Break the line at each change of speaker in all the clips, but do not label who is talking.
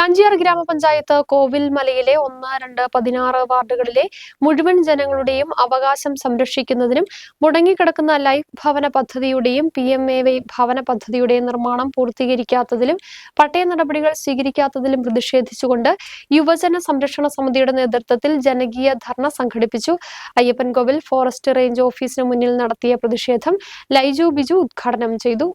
കാഞ്ചിയാർ ഗ്രാമപഞ്ചായത്ത് കോവിൽമലയിലെ ഒന്ന് രണ്ട് പതിനാറ് വാർഡുകളിലെ മുഴുവൻ ജനങ്ങളുടെയും അവകാശം സംരക്ഷിക്കുന്നതിനും മുടങ്ങിക്കിടക്കുന്ന ലൈഫ് ഭവന പദ്ധതിയുടെയും പി എം എ വൈ ഭവന പദ്ധതിയുടെയും നിർമ്മാണം പൂർത്തീകരിക്കാത്തതിലും പട്ടയ നടപടികൾ സ്വീകരിക്കാത്തതിലും പ്രതിഷേധിച്ചുകൊണ്ട് യുവജന സംരക്ഷണ സമിതിയുടെ നേതൃത്വത്തിൽ ജനകീയ ധർണ സംഘടിപ്പിച്ചു. അയ്യപ്പൻകോവിൽ ഫോറസ്റ്റ് റേഞ്ച് ഓഫീസിന് മുന്നിൽ നടത്തിയ പ്രതിഷേധം ലൈജു ബിജു ഉദ്ഘാടനം ചെയ്തു.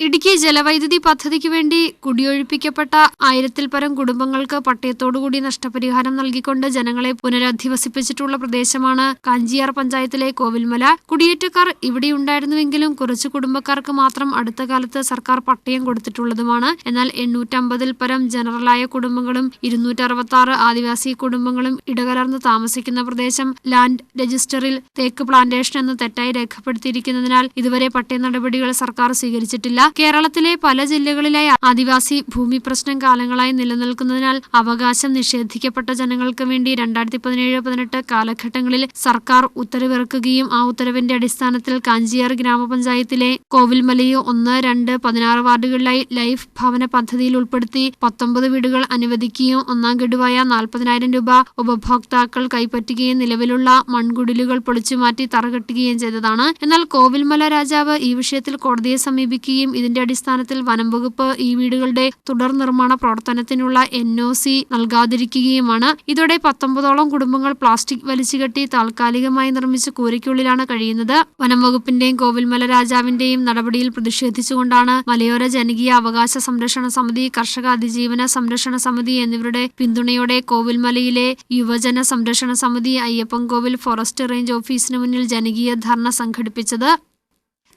ഇടുക്കി ജലവൈദ്യുതി പദ്ധതിക്ക് വേണ്ടി കുടിയൊഴിപ്പിക്കപ്പെട്ട ആയിരത്തിൽ പരം കുടുംബങ്ങൾക്ക് പട്ടയത്തോടുകൂടി നഷ്ടപരിഹാരം നൽകിക്കൊണ്ട് ജനങ്ങളെ പുനരധിവസിപ്പിച്ചിട്ടുള്ള പ്രദേശമാണ് കാഞ്ചിയാർ പഞ്ചായത്തിലെ കോവിൽമല. കുടിയേറ്റക്കാർ ഇവിടെയുണ്ടായിരുന്നുവെങ്കിലും കുറച്ച് കുടുംബക്കാർക്ക് മാത്രം അടുത്ത കാലത്ത് സർക്കാർ പട്ടയം കൊടുത്തിട്ടുള്ളതുമാണ്. എന്നാൽ എണ്ണൂറ്റമ്പതിൽ പരം ജനറലായ കുടുംബങ്ങളും ഇരുന്നൂറ്റി അറുപത്തി ആറ് ആദിവാസി കുടുംബങ്ങളും ഇടകലർന്ന് താമസിക്കുന്ന പ്രദേശം ലാൻഡ് രജിസ്റ്ററിൽ തേക്ക് പ്ലാന്റേഷൻ എന്ന് തെറ്റായി രേഖപ്പെടുത്തിയിരിക്കുന്നതിനാൽ ഇതുവരെ പട്ടയ നടപടികൾ സർക്കാർ സ്വീകരിച്ചിട്ടില്ല. കേരളത്തിലെ പല ജില്ലകളിലായി ആദിവാസി ഭൂമി പ്രശ്നം കാലങ്ങളായി നിലനിൽക്കുന്നതിനാൽ അവകാശം നിഷേധിക്കപ്പെട്ട ജനങ്ങൾക്ക് വേണ്ടി രണ്ടായിരത്തി പതിനേഴ് പതിനെട്ട് കാലഘട്ടങ്ങളിൽ സർക്കാർ ഉത്തരവിറക്കുകയും ആ ഉത്തരവിന്റെ അടിസ്ഥാനത്തിൽ കാഞ്ചിയാർ ഗ്രാമപഞ്ചായത്തിലെ കോവിൽമലയോ ഒന്ന് രണ്ട് പതിനാറ് വാർഡുകളിലായി ലൈഫ് ഭവന പദ്ധതിയിൽ ഉൾപ്പെടുത്തി പത്തൊമ്പത് വീടുകൾ അനുവദിക്കുകയും ഒന്നാം ഗഡുവായ നാൽപ്പതിനായിരം രൂപ ഉപഭോക്താക്കൾ കൈപ്പറ്റുകയും നിലവിലുള്ള മൺകുടിലുകൾ പൊളിച്ചുമാറ്റി തറകെട്ടുകയും ചെയ്തതാണ്. എന്നാൽ കോവിൽമല രാജാവ് ഈ വിഷയത്തിൽ കോടതിയെ സമീപിക്കുകയും ഇതിന്റെ അടിസ്ഥാനത്തിൽ വനം വകുപ്പ് ഈ വീടുകളുടെ തുടർ നിർമ്മാണ പ്രവർത്തനത്തിനുള്ള എൻ ഒ സി നൽകാതിരിക്കുകയുമാണ്. ഇതോടെ പത്തൊമ്പതോളം കുടുംബങ്ങൾ പ്ലാസ്റ്റിക് വലിച്ചുകെട്ടി താൽക്കാലികമായി നിർമ്മിച്ച കൂരയ്ക്കുള്ളിലാണ് കഴിയുന്നത്. വനം വകുപ്പിന്റെയും കോവിൽമല രാജാവിന്റെയും നടപടിയിൽ പ്രതിഷേധിച്ചുകൊണ്ടാണ് മലയോര ജനകീയ അവകാശ സംരക്ഷണ സമിതി കർഷക അതിജീവന സംരക്ഷണ സമിതി എന്നിവരുടെ പിന്തുണയോടെ കോവിൽമലയിലെ യുവജന സംരക്ഷണ സമിതി അയ്യപ്പൻകോവിൽ ഫോറസ്റ്റ് റേഞ്ച് ഓഫീസിന് മുന്നിൽ ജനകീയ ധർണ സംഘടിപ്പിച്ചത്.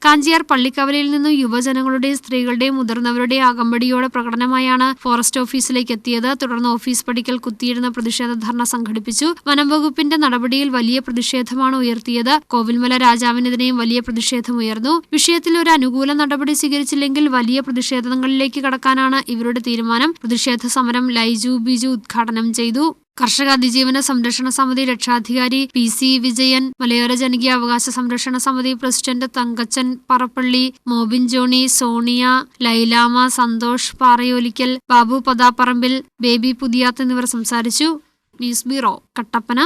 കാഞ്ചിയാർ പള്ളിക്കവലയിൽ നിന്നും യുവജനങ്ങളുടെയും സ്ത്രീകളുടെയും മുതിർന്നവരുടെയും അകമ്പടിയോടെ പ്രകടനമായാണ് ഫോറസ്റ്റ് ഓഫീസിലേക്ക് എത്തിയത്. തുടർന്ന് ഓഫീസ് പടിക്കൽ കുത്തിയിരുന്ന പ്രതിഷേധ ധർണ സംഘടിപ്പിച്ചു. വനം വകുപ്പിന്റെ നടപടിയിൽ വലിയ പ്രതിഷേധമാണ് ഉയർത്തിയത്. കോവിൽമല രാജാവിനെതിരെയും വലിയ പ്രതിഷേധം ഉയർന്നു. വിഷയത്തിൽ ഒരു അനുകൂല നടപടി സ്വീകരിച്ചില്ലെങ്കിൽ വലിയ പ്രതിഷേധങ്ങളിലേക്ക് കടക്കാനാണ് ഇവരുടെ തീരുമാനം. പ്രതിഷേധ സമരം ലൈജു ബിജു ഉദ്ഘാടനം ചെയ്തു. കർഷക അതിജീവന സംരക്ഷണ സമിതി രക്ഷാധികാരി പി സി വിജയൻ മലയോര ജനകീയ അവകാശ സംരക്ഷണ സമിതി പ്രസിഡന്റ് തങ്കച്ചൻ പറപ്പള്ളി മോബിൻ ജോണി സോണിയ ലൈലാമ സന്തോഷ് പാറയോലിക്കൽ ബാബു പതാപ്പറമ്പിൽ ബേബി പുതിയാത്ത് എന്നിവർ സംസാരിച്ചു. News bureau Kattappana.